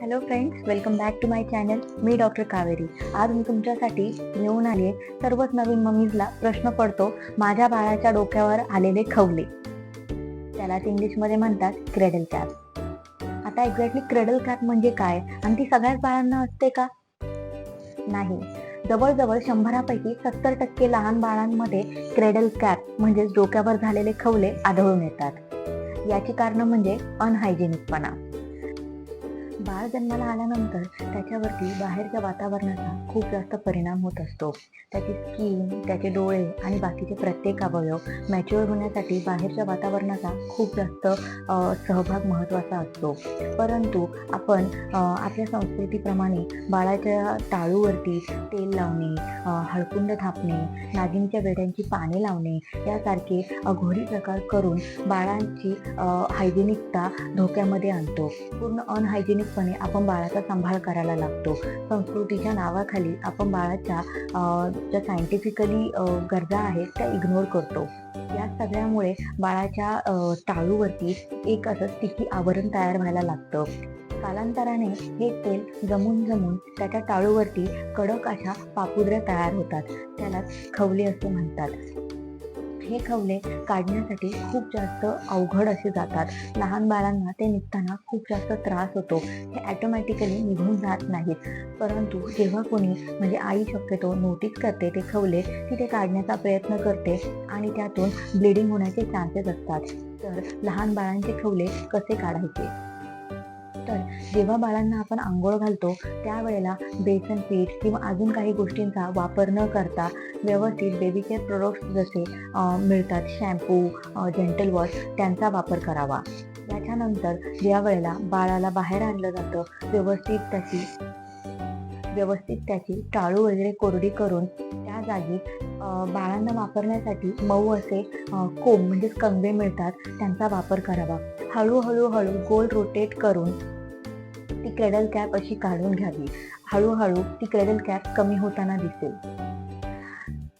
Hello friends welcome back to my channel me doctor Kaveri. आज मी तुमच्यासाठी घेऊन आले सर्वच नवीन मम्मीजला प्रश्न पडतो माझ्या बाळाच्या डोक्यावर आलेले खवले. त्यालाच इंग्लिशमध्ये म्हणतात क्रेडल कॅप आता एक्झॅक्टली क्रेडल कॅप म्हणजे काय? आणि ती सगळ्याच बाळांना असते का? नाही. जवळजवळ शंभरापैकी सत्तर टक्के लहान बाळांमध्ये क्रेडल कॅप म्हणजेच डोक्यावर झालेले खवले आढळून येतात. याची कारणं म्हणजे अनहायजेनिकपणा बाळ जन्माला आल्यानंतर त्याच्यावरती बाहेरच्या वातावरणाचा खूप जास्त परिणाम होत असतो. त्याची स्किन त्याचे डोळे आणि बाकीचे प्रत्येक अवयव मॅच्युअर होण्यासाठी बाहेरच्या वातावरणाचा खूप जास्त सहभाग महत्त्वाचा असतो. परंतु आपण आपल्या संस्कृतीप्रमाणे बाळाच्या टाळूवरती तेल लावणे हळकुंड थापणे नागिनीच्या वेड्यांची पाने लावणे यासारखे अघोरी प्रकार करून बाळांची हायजेनिकता धोक्यामध्ये आणतो. पूर्ण अनहायजेनिक सहजपणे आपण बाळाचा सांभाळ करायला लागतो. संस्कृतीच्या नावाखाली आपण बाळाच्या ज्या सायंटिफिकली गरजा आहेत त्या इग्नोर करतो. या सगळ्यामुळे बाळाच्या टाळूवरती एक असं स्टिकी आवरण तयार व्हायला लागतं. कालांतराने हे तेल जमून जमून त्याच्या टाळूवरती कडक अशा पापुद्र्या तयार होतात. त्याला खवले असे म्हणतात. हे खवले काढण्यासाठी खूप जास्त अवघड असे जातात. लहान बाळांना ते निघताना खूप जास्त त्रास होतो. हे ॲटोमॅटिकली निघून जात नाहीत. परंतु जेव्हा कोणी म्हणजे आई शक्यतो नोटीस करते ते खवले की ते काढण्याचा प्रयत्न करते आणि त्यातून ब्लिडिंग होण्याचे चान्सेस असतात. तर लहान बाळांचे खवले कसे काढायचे? तर जेव्हा बाळांना आपण आंघोळ घालतो त्यावेळेला बेसन पीठ किंवा अजून काही गोष्टींचा वापर न करता व्यवस्थित बेबी केअर प्रोडक्ट्स जसे मिळतात शॅम्पू जेंटल वॉश त्यांचा वापर करावा. त्याच्यानंतर ज्या वेळेला बाळाला बाहेर आणलं जातं व्यवस्थित त्याची व्यवस्थित त्याची टाळू वगैरे कोरडी करून त्या जागी बाळांना वापरण्यासाठी मऊ असे कोंब म्हणजेच कंगवे मिळतात त्यांचा वापर करावा. हळूहळू हळू गोल रोटेट करून ती क्रेडल कॅप अशी काढून घ्यावी. हळूहळू ती क्रेडल कॅप कमी होताना दिसेल.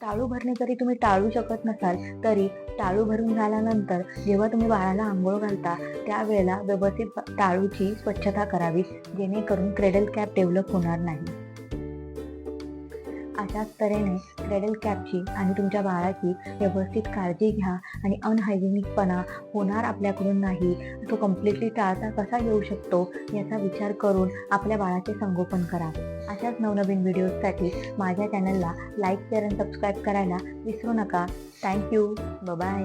टाळू भरणे जरी तुम्ही टाळू शकत नसाल तरी टाळू भरून झाल्यानंतर जेव्हा तुम्ही बाळाला आंघोळ घालता त्यावेळेला व्यवस्थित टाळूची स्वच्छता करावी जेणेकरून क्रेडल कॅप डेव्हलप होणार नाही. अशाच तऱ्हेने क्रेडल कॅपची आणि तुमच्या बाळाची व्यवस्थित काळजी घ्या आणि अनहायजेनिकपणा होणार आपल्याकडून नाही. तो कम्प्लिटली टाळता कसा येऊ शकतो याचा विचार करून आपल्या बाळाचे संगोपन करा. अशाच नवनवीन व्हिडिओजसाठी माझ्या चॅनलला लाईक शेअर आणि सबस्क्राईब करायला विसरू नका. Thank you bye